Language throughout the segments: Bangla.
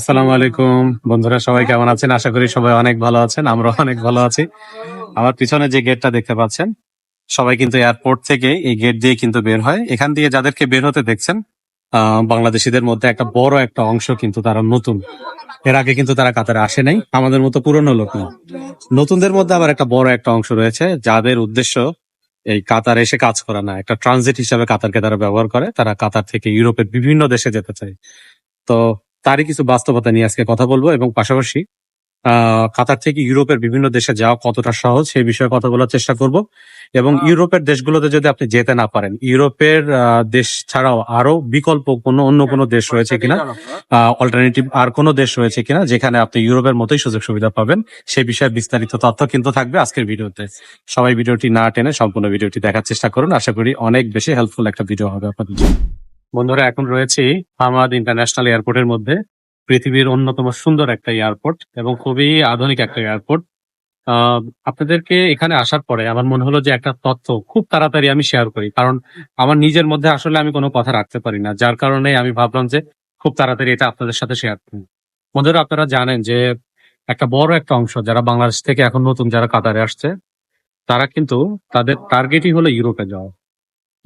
আসসালামু আলাইকুম। বন্ধুরা, সবাই কেমন আছেন? আশা করি সবাই অনেক ভালো আছেন আমরা অনেক ভালো আছি। আমার পিছনে যে গেটটা দেখতে পাচ্ছেন, সবাই কিন্তু এয়ারপোর্ট থেকে এই গেট দিয়ে কিন্তু বের হয়। এখান দিয়ে যাদেরকে বের হতে দেখছেন বাংলাদেশিদের মধ্যে একটা বড় একটা অংশ কিন্তু তারা নতুন। এর আগে কিন্তু তারা কাতারে আসে নাই, আমাদের মতো পুরনো লোক না। নতুনদের মধ্যে আবার একটা বড় একটা অংশ রয়েছে, যাদের উদ্দেশ্য এই কাতার এসে কাজ করা না। একটা ট্রানজিট হিসাবে কাতারকে তারা ব্যবহার করে। তারা কাতার থেকে ইউরোপের বিভিন্ন দেশে যেতে চায়। তো তারই কিছু বাস্তবতা নিয়ে আজকে কথা বলব এবং পাশাপাশি আহ, কাতার থেকে ইউরোপের বিভিন্ন দেশে যাওয়া কতটা সহজ সেই বিষয়ে কথা বলার চেষ্টা করব। এবং ইউরোপের দেশগুলোতে যদি আপনি যেতে না পারেন ইউরোপের দেশ ছাড়াও আরও বিকল্প কোনো অন্য কোনো দেশ রয়েছে কিনা? অল্টারনেটিভ আর কোনো দেশ রয়েছে কিনা যেখানে আপনি ইউরোপের মতোই সুযোগ সুবিধা পাবেন সেই বিষয়ে বিস্তারিত তথ্য কিন্তু থাকবে আজকের ভিডিওতে। সবাই ভিডিওটি না টেনে সম্পূর্ণ ভিডিওটি দেখার চেষ্টা করুন। আশা করি অনেক বেশি হেল্পফুল একটা ভিডিও হবে আপনাদের। বন্ধুরা, এখন রয়েছি হামাদ ইন্টারন্যাশনাল এয়ারপোর্টের মধ্যে, পৃথিবীর অন্যতম সুন্দর একটা এয়ারপোর্ট এবং খুবই আধুনিক একটা এয়ারপোর্ট। আপনাদেরকে এখানে আসার পরে আমার মনে হলো যে একটা তথ্য খুব তাড়াতাড়ি আমি শেয়ার করি, কারণ আমার নিজের মধ্যে আসলে আমি কোনো কথা রাখতে পারি না, যার কারণে আমি ভাবলাম যে খুব তাড়াতাড়ি এটা আপনাদের সাথে শেয়ার করি। বন্ধুরা, আপনারা জানেন যে একটা বড় একটা অংশ যারা বাংলাদেশ থেকে এখন নতুন যারা কাতারে আসছে, তারা কিন্তু তাদের টার্গেটই হলো ইউরোপে যাওয়া।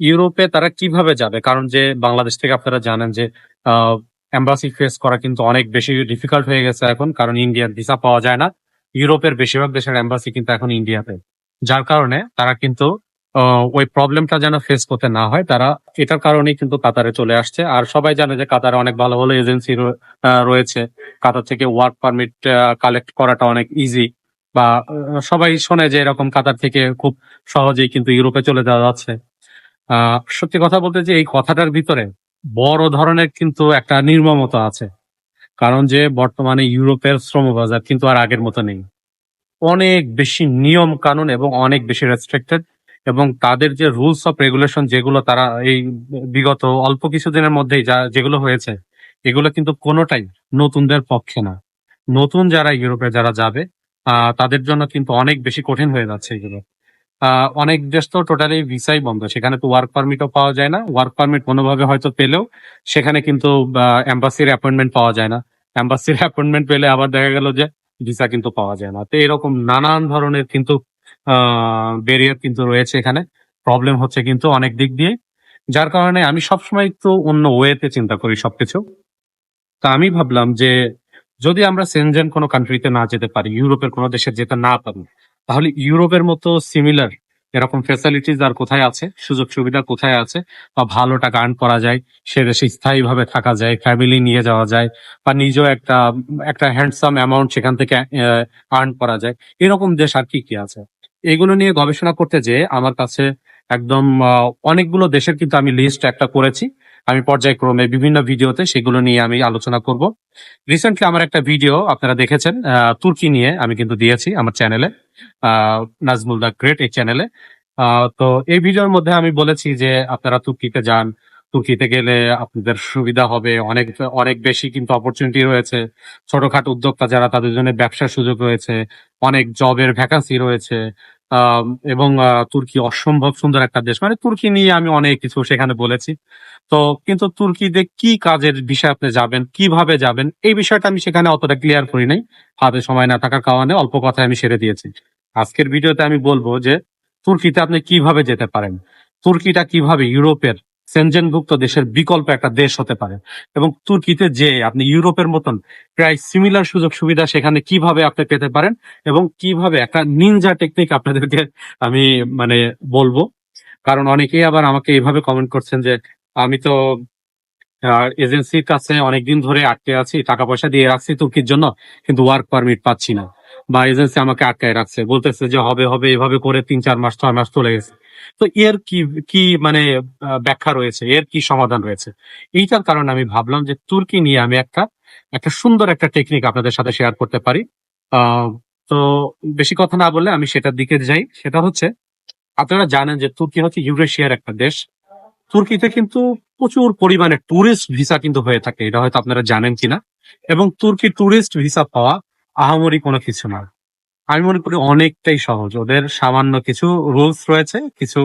ইউরোপে তারা কীভাবে যাবে? কারণ যে বাংলাদেশ থেকে আপনারা জানেন যে এম্বাসি ফেস করা কিন্তু অনেক বেশি ডিফিকাল্ট হয়ে গেছে এখন, কারণ ইন্ডিয়ার ভিসা পাওয়া যায় না। ইউরোপের বেশিরভাগ দেশের এম্বাসি কিন্তু এখন ইন্ডিয়াতে যার কারণে তারা কিন্তু ওই প্রবলেমটা যেন ফেস করতে না হয়, তারা এটার কারণেই কিন্তু কাতারে চলে আসছে। আর সবাই জানে যে কাতারে অনেক ভালো ভালো এজেন্সি রয়েছে। কাতার থেকে ওয়ার্ক পারমিট কালেক্ট করাটা অনেক ইজি বা সবাই শোনে যে এরকম কাতার থেকে খুব সহজেই কিন্তু ইউরোপে চলে যাওয়া যাচ্ছে। সত্যি কথা বলতে যে এই কথাটার ভিতরে বড় ধরনের কিন্তু একটা নির্মমতা আছে। কারণ যে বর্তমানে ইউরোপের শ্রম বাজার কিন্তু আর আগের মতো নেই। অনেক বেশি নিয়ম কানুন এবং অনেক বেশি রেস্ট্রিক্টেড এবং তাদের যে রুলস অফ রেগুলেশন যেগুলো তারা এই বিগত অল্প কিছুদিনের মধ্যেই যা যেগুলো হয়েছে, এগুলো কিন্তু কোনোটাই নতুনদের পক্ষে না। নতুন যারা ইউরোপে যারা যাবে তাদের জন্য কিন্তু অনেক বেশি কঠিন হয়ে যাচ্ছে এগুলো। অনেক দেশ তো টোটালি ভিসাই বন্ধ। সেখানে তো ওয়ার্ক পারমিটও পাওয়া যায় না। ওয়ার্ক পারমিট কোনোভাবে হয়তো পেলেও সেখানে কিন্তু এম্বাসির অ্যাপয়েন্টমেন্ট পাওয়া যায় না। এম্বাসির অ্যাপয়েন্টমেন্ট পেলে আবার দেখা গেল যে ভিসা কিন্তু পাওয়া যায় না। তো এরকম নানান ধরনের কিন্তু ব্যারিয়ার কিন্তু রয়েছে এখানে। প্রবলেম হচ্ছে কিন্তু অনেক দিক দিয়ে। যার কারণে আমি সবসময় একটু অন্য ওয়েতে চিন্তা করি সবকিছু। তা আমি ভাবলাম যে যদি আমরা সেনজেন কোনো কান্ট্রিতে না যেতে পারি, ইউরোপের কোনো দেশে যেতে না পারি তাহলে ইউরোপের মতো সিমিলার এরকম ফেসিলিটিস আর কোথায় আছে? সুযোগ সুবিধা কোথায় আছে? বা ভালো টাকা আর্ন করা যায়, সে দেশে স্থায়ীভাবে থাকা যায় ফ্যামিলি নিয়ে যাওয়া যায়, বা নিজেও একটা একটা হ্যান্ডসাম অ্যামাউন্ট সেখান থেকে আর্ন করা যায়। এরকম দেশ আর কি কি আছে? এগুলো নিয়ে গবেষণা করতে যে আমার কাছে একদম অনেকগুলো দেশের কিন্তু আমি লিস্ট একটা করেছি। আমি পর্যায়ক্রমে বিভিন্ন ভিডিওতে সেগুলো নিয়ে আমি আলোচনা করব। রিসেন্টলি আমার একটা ভিডিও আপনারা দেখেছেন তুর্কি নিয়ে আমি কিন্তু দিয়েছি আমার চ্যানেলে নাজমুল দা গ্রেট এই চ্যানেলে তো এই ভিডিওর মধ্যে আমি বলেছি যে আপনারা তুর্কিতে যান, তুর্কিতে গেলে আপনাদের সুবিধা হবে, অনেক অনেক বেশি কিন্তু অপরচুনিটি রয়েছে। ছোটখাটো উদ্যোক্তা যারা তাদের জন্য ব্যবসার সুযোগ রয়েছে, অনেক জবের ভ্যাকান্সি রয়েছে। এবং তুর্কি অসম্ভব সুন্দর একটা দেশ। মানে তুর্কি নিয়ে আমি অনেক কিছু সেখানে বলেছি। তো, কিন্তু তুর্কিতে কি কাজের বিষয়ে আপনি যাবেন? কীভাবে যাবেন? এই বিষয়টা আমি সেখানে অতটা ক্লিয়ার করি নাই। হাতে সময় না থাকার কারণে অল্প কথায় আমি সেরে দিয়েছি। আজকের ভিডিওতে আমি বলব যে, তুর্কিতে আপনি কীভাবে যেতে পারেন? তুর্কিটা কীভাবে ইউরোপের সেনজেনভুক্ত দেশের বিকল্প একটা দেশ হতে পারে। এবং তুর্কিতে যে আপনি ইউরোপের মতন প্রায় সিমিলার সুযোগ সুবিধা সেখানে কীভাবে আপনি পেতে পারেন এবং কীভাবে একটা নিনজা টেকনিক আপনাদেরকে আমি মানে বলব। কারণ অনেকেই আবার আমাকে এইভাবে কমেন্ট করছেন যে, আমি তো এজেন্সির কাছে অনেকদিন ধরে আটকে আছি, টাকা পয়সা দিয়ে রাখছি তুর্কির জন্য, কিন্তু ওয়ার্ক পারমিট পাচ্ছি না। বা এজেন্সি আমাকে আটকায় রাখছে। বলতেছে যে হবে হবে, এভাবে করে তিন, চার মাস, ছয় মাস চলে গেছে। তো এর কি কি মানে ব্যাখ্যা রয়েছে? এর কি সমাধান রয়েছে? এইটার কারণে আমি ভাবলাম যে তুর্কি নিয়ে আমি একটা একটা সুন্দর একটা টেকনিক আপনাদের সাথে শেয়ার করতে পারি। তো বেশি কথা না বললে আমি সেটার দিকে যাই। সেটা হচ্ছে, আপনারা জানেন যে তুর্কি হচ্ছে ইউরেশিয়ার একটা দেশ। তুর্কিতে কিন্তু প্রচুর পরিমাণে টুরিস্ট ভিসা কিন্তু হয়ে থাকে। এটা হয়তো আপনারা জানেন কিনা। এবং তুর্কি টুরিস্ট ভিসা পাওয়া আহামরি কোনো কিছু না। আমি মনে করি অনেকটাই সহজ। ওদের সামান্য কিছু রুলস রয়েছে, কিছু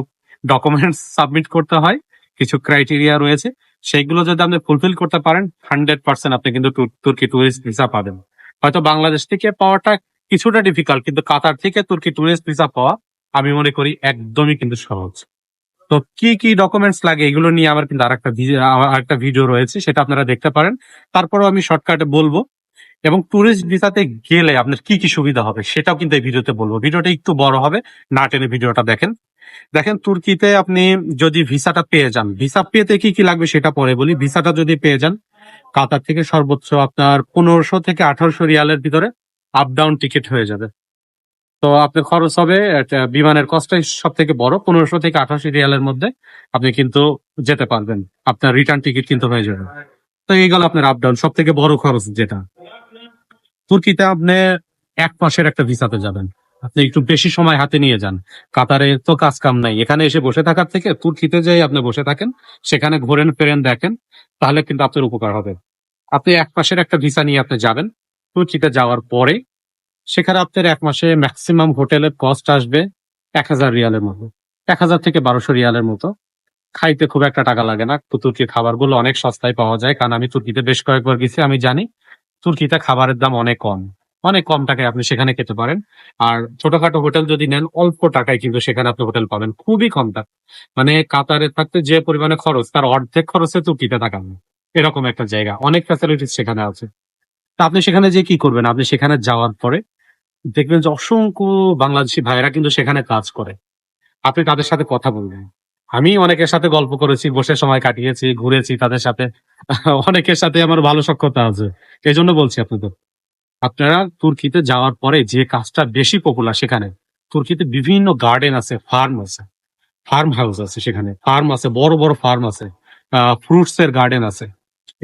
ডকুমেন্টস সাবমিট করতে হয়, কিছু ক্রাইটেরিয়া রয়েছে। সেইগুলো যদি আপনি ফুলফিল করতে পারেন হান্ড্রেড পার্সেন্ট আপনি কিন্তু তুর্কি ট্যুরিস্ট ভিসা পাবেন। হয়তো বাংলাদেশ থেকে পাওয়াটা কিছুটা ডিফিকাল্ট কিন্তু কাতার থেকে তুর্কি টুরিস্ট ভিসা পাওয়া, আমি মনে করি একদমই কিন্তু সহজ। তো কি কি ডকুমেন্টস লাগে, এগুলো নিয়ে আমার কিন্তু আরেকটা আরেকটা ভিডিও রয়েছে, সেটা আপনারা দেখতে পারেন। তারপরেও আমি শর্টকাটে বলব এবং টুরিস্ট ভিসাতে গেলে আপনার কি কি সুবিধা হবে সেটাও কিন্তু এই ভিডিওতে বলব। ভিডিওটা একটু বড় হবে, না টেনে ভিডিওটা দেখেন। দেখেন, তুর্কিতে আপনি যদি ভিসাটা পেয়ে যান, ভিসা পেতে কি কি লাগবে সেটা পরে বলি। ভিসাটা যদি পেয়ে যান, কাতার থেকে সর্বোচ্চ আপনার পনেরোশো থেকে আঠারোশো রিয়ালের ভিতরে আপ ডাউন টিকিট হয়ে যাবে। তো আপনার খরচ হবে বিমানের কস্টটাই সব থেকে বড়, পনেরোশো থেকে আঠারোশো রিয়ালের মধ্যে আপনি কিন্তু যেতে পারবেন। আপনার রিটার্ন টিকিট কিন্তু হয়ে যাবে। তো এই গেল আপনার আপ ডাউন সব থেকে বড় খরচ যেটা। তুর্কিতে আপনি এক মাসের একটা ভিসাতে যাবেন? আপনি একটু বেশি সময় হাতে নিয়ে যান। কাতারে তো কাজ কাম নাই। এখানে এসে বসে থাকার থেকে তুর্কিতে যাই আপনি বসে থাকেন, সেখানে ঘোরেন, ফেরেন, দেখেন, তাহলে কিন্তু আপনার উপকার হবে। আপনি এক মাসের একটা ভিসা নিয়ে আপনি যাবেন, তুর্কিতে যাওয়ার পরে সেখানে আপনার এক মাসে ম্যাক্সিমাম হোটেলের কস্ট আসবে এক হাজার রিয়ালের মতো। এক হাজার থেকে বারোশো রিয়ালের মতো। খাইতে খুব একটা টাকা লাগে না। তুর্কির খাবারগুলো অনেক সস্তায় পাওয়া যায়। কারণ আমি তুর্কিতে বেশ কয়েকবার গেছি, আমি জানি। তুর্কিতে খাবারের দাম অনেক কম। অনেক কম টাকায় আপনি সেখানে খেতে পারেন। আর ছোটখাটো হোটেল যদি নেন, অল্প টাকায় কিন্তু সেখানে আপনি হোটেল পাবেন। খুবই কম টাকা মানে কাতারে থাকতে যে পরিমাণে খরচ, তার অর্ধেক খরচে তুর্কিতে থাকা এরকম একটা জায়গা। অনেক ফ্যাসিলিটিস সেখানে আছে। তা আপনি সেখানে যে কি করবেন? আপনি সেখানে যাওয়ার পরে দেখবেন যে অসংখ্য বাংলাদেশি ভাইয়েরা কিন্তু সেখানে কাজ করে। আপনি তাদের সাথে কথা বলবেন। আমি অনেকের সাথে গল্প করেছি, বসে সময় কাটিয়েছি, ঘুরেছি তাদের সাথে। অনেকের সাথে আমার ভালো সক্ষতা আছে। এই জন্য বলছি আপনাদের, আপনারা তুর্কিতে যাওয়ার পরে যে কাজটা বেশি পপুলার সেখানে, তুর্কিতে বিভিন্ন গার্ডেন আছে ফার্ম আছে ফার্ম হাউস আছে সেখানে। ফার্ম আছে, বড় বড় ফার্ম আছে ফ্রুটস এর গার্ডেন আছে।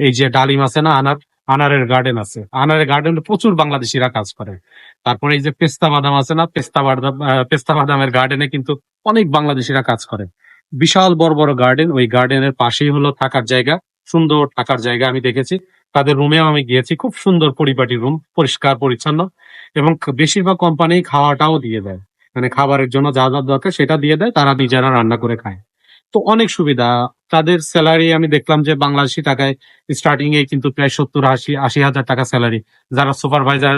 এই যে ডালিম আছে না, আনার, আনারের গার্ডেন আছে। আনারের গার্ডেন প্রচুর বাংলাদেশিরা কাজ করে। তারপরে এই যে পেস্তা বাদাম আছে না, পেস্তা বাদাম পেস্তা বাদামের গার্ডেনে কিন্তু অনেক বাংলাদেশিরা কাজ করে। বিশাল বড় বড় গার্ডেন ওই গার্ডেনের পাশেই হলো থাকার জায়গা, সুন্দর থাকার জায়গা আমি দেখেছি। তাদের রুমেও আমি গিয়েছি, খুব সুন্দর পরিপাটি রুম পরিষ্কার, পরিচ্ছন্ন এবং বেশিরভাগ কোম্পানি খাওয়াটাও দিয়ে দেয়। মানে খাবারের জন্য যা যা দরকার সেটা দিয়ে দেয়, তারা নিজেরা রান্না করে খায়। তো অনেক সুবিধা। তাদের স্যালারি আমি দেখলাম যে বাংলাদেশি টাকায় স্টার্টিং এ কিন্তু প্রায় সত্তর, আশি আশি হাজার টাকা স্যালারি যারা সুপারভাইজার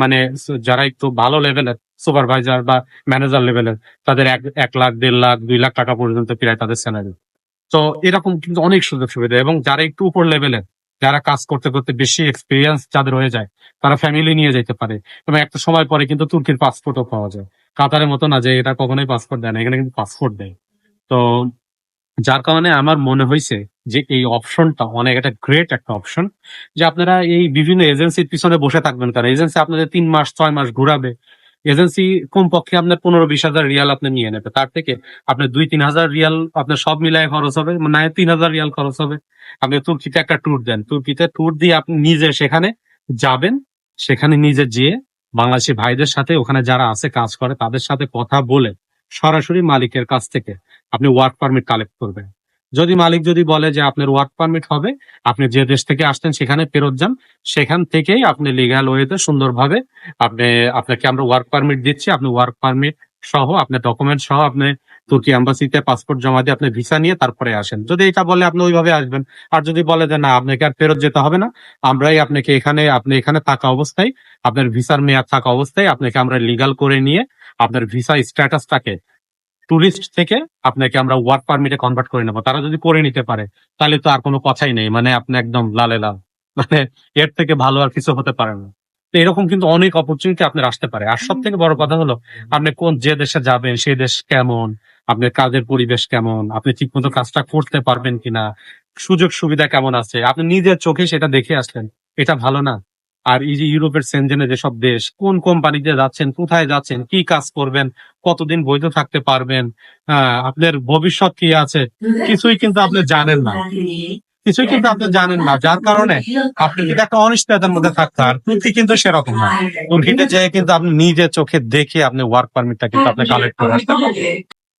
মানে যারা একটু ভালো লেভেলের সুপারভাইজার বা ম্যানেজার লেভেলের তাদের এক এক লাখ, দেড় লাখ, দুই লাখ টাকা পর্যন্ত প্রায় তাদের স্যালারি তো এরকম কিন্তু অনেক সুযোগ সুবিধা এবং যারা একটু উপর লেভেলের যারা কাজ করতে করতে বেশি এক্সপিরিয়েন্স যাদের হয়ে যায়, তারা ফ্যামিলি নিয়ে যেতে পারে এবং একটা সময় পরে কিন্তু তুর্কির পাসপোর্টও পাওয়া যায়। কাতারের মতো না যে এটা কখনোই পাসপোর্ট দেয় না, এখানে কিন্তু পাসপোর্ট দেয়। তো, যার কারণে আমার মনে হয়েছে যে এই অপশনটা অনেক একটা গ্রেট একটা অপশন যে আপনারা এই বিভিন্ন এজেন্সির পিছনে বসে থাকবেন। কারণ এজেন্সি আপনাদের তিন মাস, ছয় মাস ঘুরাবে এজেন্সি কমপক্ষে আপনার পনেরো বিশ হাজার রিয়াল আপনি নিয়ে নেবে। তার থেকে আপনার দুই তিন হাজার রিয়াল আপনার সব মিলায় খরচ হবে মানে তিন হাজার রিয়াল খরচ হবে। আপনি তুর্কিতে একটা ট্যুর দেন। তুর্কিতে ট্যুর দিয়ে আপনি নিজে সেখানে যাবেন, সেখানে নিজে যেয়ে বাংলাদেশি ভাইদের সাথে ওখানে যারা আছে, কাজ করে, তাদের সাথে কথা বলে সরাসরি মালিকের কাছ থেকে আপনি ওয়ার্ক পারমিট কালেক্ট করবেন। যদি মালিক যদি বলে যে আপনার ওয়ার্ক পারমিট হবে, আপনি যে দেশ থেকে আসতেন সেখানে ফেরত যান, সেখান থেকেই আপনি লিগাল ওয়েতে সুন্দরভাবে আপনি, আপনাকে আমরা ওয়ার্ক পারমিট দিচ্ছি। আপনি ওয়ার্ক পারমিট সহ আপনার ডকুমেন্ট সহ আপনি তুর্কি অ্যাম্বাসিতে পাসপোর্ট জমা দিয়ে আপনি ভিসা নিয়ে তারপরে আসেন। যদি এটা বলে আপনি ওইভাবে আসবেন। আর যদি বলে যে না, আপনাকে আর ফেরত যেতে হবে না, আমরাই আপনাকে এখানে, আপনি এখানে থাকা অবস্থায়, আপনার ভিসার মেয়াদ থাকা অবস্থায় আপনাকে আমরা লিগাল করে নিয়ে আপনার ভিসা স্ট্যাটাসটাকে টুরিস্ট থেকে আপনাকে আমরা ওয়ার্ক পারমিটে কনভার্ট করে নেব। তারা যদি করে নিতে পারে তাহলে তো আর কোনো কথাই নেই। মানে আপনি একদম লালে লাল। মানে এর থেকে ভালো আর কিছু হতে পারে না। তো এরকম কিন্তু অনেক অপরচুনিটি আপনার আসতে পারে। আর সব থেকে বড় কথা হলো আপনি কোন যে দেশে যাবেন সেই দেশ কেমন আপনার কাজের পরিবেশ কেমন আপনি ঠিক মতো কাজটা করতে পারবেন কিনা সুযোগ সুবিধা কেমন আছে আপনি নিজের চোখে সেটা দেখে আসলেন এটা ভালো না। আর এই যে ইউরোপের সেনজেনে যেসব দেশ, কোন কোম্পানিতে যাচ্ছেন, কোথায় যাচ্ছেন, কি কাজ করবেন, কতদিন বৈধ থাকতে পারবেন আপনার ভবিষ্যৎ কি আছে, কিছুই কিন্তু আপনি জানেন না। কিছুই কিন্তু আপনি জানেন না, যার কারণে আপনি কিন্তু একটা অনিশ্চয়তার মধ্যে থাকতে আর তুর্কি কিন্তু সেরকম না। তুর্কিতে যেয়ে কিন্তু আপনি নিজের চোখে দেখে আপনি ওয়ার্ক পারমিটটা কিন্তু আপনি কালেক্ট করে আসতে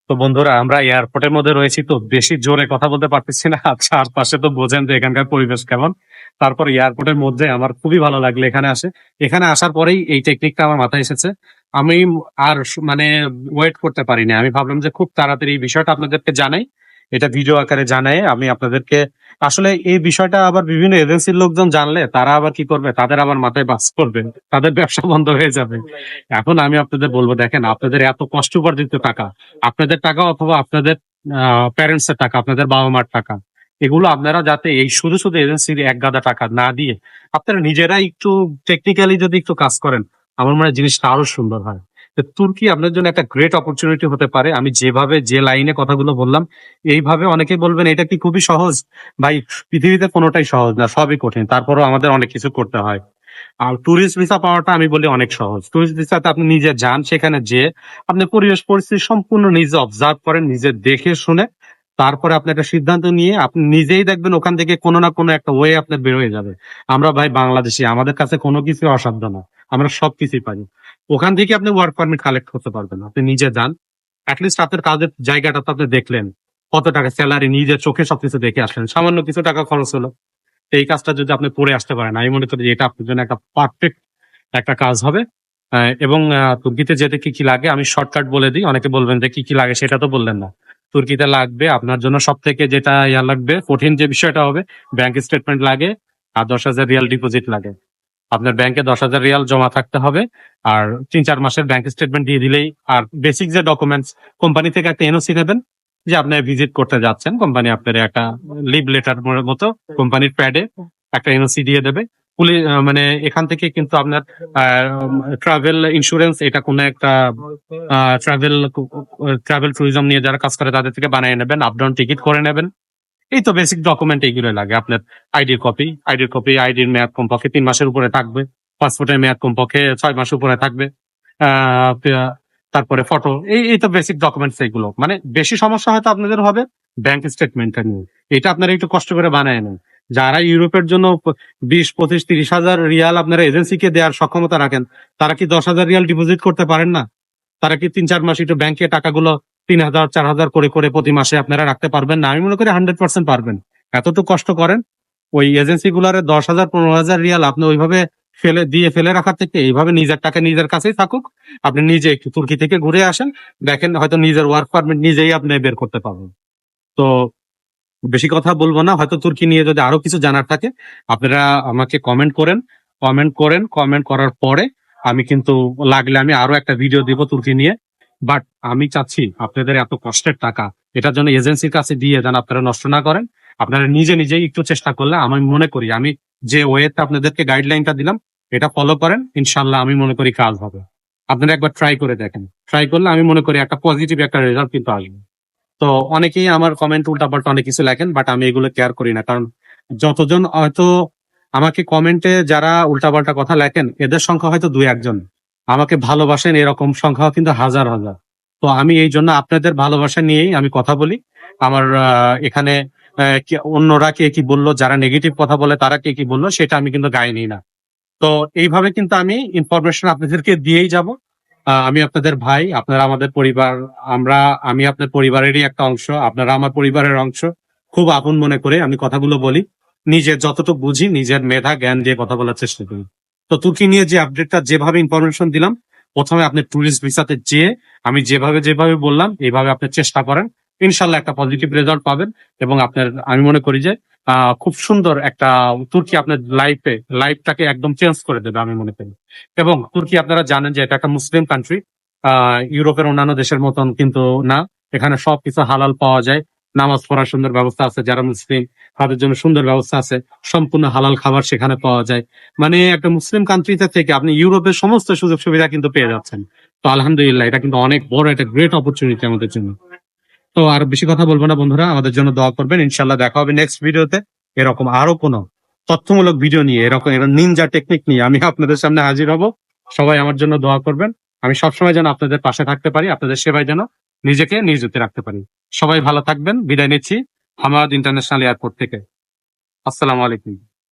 তো বন্ধুরা, আমরা এয়ারপোর্টের মধ্যে রয়েছি, তো বেশি জোরে কথা বলতে পারতেছি না। আচ্ছা আর পাশে তো বোঝেন যে এখানকার পরিবেশ কেমন। তারপর এয়ারপোর্টের মধ্যে আমার খুবই ভালো লাগল এখানে আসে। এখানে আসার পরেই এই টেকনিকটা আমার মাথায় এসেছে। আমি আর মানে ওয়েট করতে পারিনি। আমি ভাবলাম যে খুব তাড়াতাড়ি এই বিষয়টা আপনাদেরকে জানাই। এটা ভিডিও আকারে জানাই। আমি আপনাদেরকে, আসলে এই বিষয়টা আবার বিভিন্ন এজেন্সির লোকজন জানলে তারা আবার কি করবে? তাদের আবার মাথায় বাস করবে। তাদের ব্যবসা বন্ধ হয়ে যাবে। এখন আমি আপনাদের বলব, দেখেন, আপনাদের এত কষ্ট উপার্জিত টাকা। আপনাদের টাকা অথবা আপনাদের প্যারেন্টস এর টাকা, আপনাদের বাবা মার টাকা। এগুলো আপনারা যাতে এই শুধু শুধু এজেন্সির এক গাদা টাকা না দিয়ে আপনারা নিজেরাই একটু টেকনিক্যালি যদি একটু কাজ করেন, আমার মনে হয় জিনিসটা আরও সুন্দর হয়। তুর্কি আপনার জন্য একটা গ্রেট অপরচুনিটি হতে পারে। আমি যেভাবে, যে লাইনে কথাগুলো বললাম, এইভাবে অনেকেই বলবেন, এটা কি খুবই সহজ? ভাই, পৃথিবীতে কোনোটাই সহজ না, সবই কঠিন। তারপরেও আমাদের অনেক কিছু করতে হয়। আর ট্যুরিস্ট ভিসা পাওয়াটা আমি বলি অনেক সহজ। ট্যুরিস্ট ভিসাতে আপনি নিজে যান, সেখানে যে আপনি পরিবেশ পরিস্থিতি সম্পূর্ণ নিজে অবজার্ভ করেন, নিজে দেখে শুনে তারপরে আপনি একটা সিদ্ধান্ত নিয়ে আপনি নিজেই দেখবেন ওখান থেকে কোনো না কোনো একটা ওয়ে আপনার বের হয়ে যাবে। আমরা ভাই বাংলাদেশি, আমাদের কাছে কোনো কিছু অসাধ্য না। আমরা সবকিছুই পারি। ওখান থেকে আপনি ওয়ার্ক পারমিট কালেক্ট করতে পারবেন। আপনি নিজে যান। অ্যাটলিস্ট আপনার কাজের জায়গাটা তো আপনি দেখলেন। কত টাকা স্যালারি নিজের চোখে সবকিছু দেখে আসলেন। সামান্য কিছু টাকা খরচ হলো। এই কাজটা যদি আপনি করে আসতে পারেন, আমি মনে করি এটা আপনার জন্য একটা পারফেক্ট একটা কাজ হবে। এবং তুর্কিতে যেতে কি কি লাগে আমি শর্টকাট বলে দিই। অনেকে বলবেন যে কি কি লাগে সেটা তো বললেন না। তুর্কিতে লাগবে। আপনার জন্য সব থেকে যেটা ইয়া লাগবে, কঠিন যে বিষয়টা হবে ব্যাংক স্টেটমেন্ট লাগে আর দশ হাজার রিয়াল ডিপোজিট লাগে। আপনার ব্যাংকে দশ হাজার রিয়াল জমা থাকতে হবে আর তিন চার মাসের ব্যাংক স্টেটমেন্ট দিয়ে দিলেই আর বেসিক যে ডকুমেন্টস কোম্পানি থেকে একটা এনওসি নেবেন যে আপনি ভিজিট করতে যাচ্ছেন। কোম্পানি আপনার একটা লিভ লেটার মতো কোম্পানির প্যাডে একটা এনওসি দিয়ে দেবে। মানে এখান থেকে কিন্তু আপনার ট্রাভেল ইন্স্যুরেন্স এটা কোনো একটা ট্রাভেল ট্রাভেল ট্যুরিজম নিয়ে যারা কাজ করে তাদের থেকে বানিয়ে নেবেন আপ ডাউন টিকিট করে নেবেন। এই তো বেসিক ডকুমেন্ট এইগুলো লাগে, আপনার আইডির কপি আইডির কপি আইডির মেয়াদ কমপক্ষে তিন মাসের উপরে থাকবে পাসপোর্টের মেয়াদ কমপক্ষে ছয় মাসের উপরে থাকবে তারপরে ফটো এই এই তো বেসিক ডকুমেন্টস এইগুলো মানে বেশি সমস্যা হয়তো আপনাদের হবে ব্যাংক স্টেটমেন্টটা নিয়ে। এটা আপনারা একটু কষ্ট করে বানায় নেন। যারা ইউরোপের জন্য বিশ, পঁচিশ, তিরিশ হাজার রিয়াল আপনারা এজেন্সিকে দেওয়ার সক্ষমতা রাখেন, তারা কি দশ হাজার রিয়াল ডিপোজিট করতে পারেন না? তারা কি তিন, চার মাস একটু ব্যাংকে টাকাগুলো তিন হাজার, চার হাজার করে করে প্রতি মাসে আপনারা রাখতে পারবেন না? আমি মনে করি হান্ড্রেড পার্সেন্ট পারবেন। এতটুকু কষ্ট করেন, ওই এজেন্সি গুলারে দশ হাজার, পনেরো হাজার রিয়াল আপনি ওইভাবে ফেলে, দিয়ে ফেলে রাখার থেকে এইভাবে নিজের টাকা নিজের কাছেই থাকুক, আপনি নিজে একটু তুর্কি থেকে ঘুরে আসেন, দেখেন হয়তো নিজের ওয়ার্ক পারমিট নিজেই আপনি বের করতে পারবেন। তো বেশি কথা বলব না। হয়তো তুর্কি নিয়ে যদি আরও কিছু জানার থাকে, আপনারা আমাকে কমেন্ট করেন কমেন্ট করেন কমেন্ট করার পরে আমি কিন্তু লাগলে আমি আরও একটা ভিডিও দিব তুর্কি নিয়ে। বাট আমি চাচ্ছি আপনাদের এত কষ্টের টাকা, এটার জন্য এজেন্সির কাছে দিয়ে দেন, আপনারা নষ্ট না করেন। আপনারা নিজে নিজেই একটু চেষ্টা করলে আমি মনে করি, আমি যে ওয়েতে আপনাদেরকে গাইডলাইনটা দিলাম, এটা ফলো করেন ইনশাল্লাহ আমি মনে করি কাজ হবে। আপনারা একবার ট্রাই করে দেখেন। ট্রাই করলে আমি মনে করি একটা পজিটিভ একটা রেজাল্ট কিন্তু আসবে। তো অনেকেই আমার কমেন্ট উল্টাপাল্টা অনেক কিছু লেখেন বাট আমি এগুলো কেয়ার করি না। কারণ যতজন হয়তো আমাকে কমেন্টে যারা উল্টাপাল্টা কথা লেখেন, এদের সংখ্যা হয়তো দুই একজন। আমাকে ভালোবাসেন এরকম সংখ্যা কিন্তু হাজার হাজার। তো আমি এই জন্য আপনাদের ভালোবাসা নিয়েই আমি কথা বলি। আমার এখানে অন্যরা কে কি বলল, যারা নেগেটিভ কথা বলে তারা কে কি বলল, সেটা আমি কিন্তু গায়ে নিই না। তো এইভাবে কিন্তু আমি ইনফরমেশন আপনাদেরকে দিয়েই যাব। আমি আপনাদের ভাই, আপনারা আমাদের পরিবার, আমরা, আমি আপনার পরিবারেরই একটা অংশ, আপনারা আমার পরিবারের অংশ। খুব আপন মনে করে আমি কথাগুলো বলি। নিজে যতটুকু বুঝি, নিজের মেধা, জ্ঞান দিয়ে কথা বলার চেষ্টা করি। তো তুর্কি নিয়ে যে আপডেটটা যেভাবে ইনফরমেশন দিলাম, প্রথমে আপনি ট্যুরিস্ট ভিসাতে যেয়ে, আমি যেভাবে যেভাবে বললাম, এইভাবে আপনি চেষ্টা করেন। ইনশাল্লাহ একটা পজিটিভ রেজাল্ট পাবেন এবং আপনার, আমি মনে করি যে খুব সুন্দর একটা তুর্কি আপনার লাইফে লাইফটাকে একদম চেঞ্জ করে দেবে, আমি মনে করি। এবং তুর্কি আপনারা জানেন যে এটা একটা মুসলিম কান্ট্রি ইউরোপের অন্যান্য দেশের মতন কিন্তু না। এখানে সবকিছু হালাল পাওয়া যায়, নামাজ পড়ার সুন্দর ব্যবস্থা আছে, যারা মুসলিম, তাদের জন্য সুন্দর ব্যবস্থা আছে, সম্পূর্ণ হালাল খাবার সেখানে পাওয়া যায়। মানে একটা মুসলিম কান্ট্রিতে থেকে আপনি ইউরোপের সমস্ত সুযোগ সুবিধা কিন্তু পেয়ে যাচ্ছেন। তো আলহামদুলিল্লাহ, এটা কিন্তু অনেক বড় একটা গ্রেট অপরচুনিটি আমাদের জন্য। তো আর বেশি কথা বলব না বন্ধুরা, আমাদের জন্য দোয়া করবেন। ইনশাল্লাহ দেখা হবে নেক্সট ভিডিওতে এরকম আরও কোনো তথ্যমূলক ভিডিও নিয়ে, এরকম নিনজা টেকনিক নিয়ে আমি আপনাদের সামনে হাজির হব। সবাই আমার জন্য দোয়া করবেন। আমি সবসময় যেন আপনাদের পাশে থাকতে পারি, আপনাদের সেবায় যেন নিজেকে নিয়োজিত রাখতে পারি। সবাই ভালো থাকবেন। বিদায় নিচ্ছি হামাদ ইন্টারন্যাশনাল এয়ারপোর্ট থেকে। আসসালামু আলাইকুম।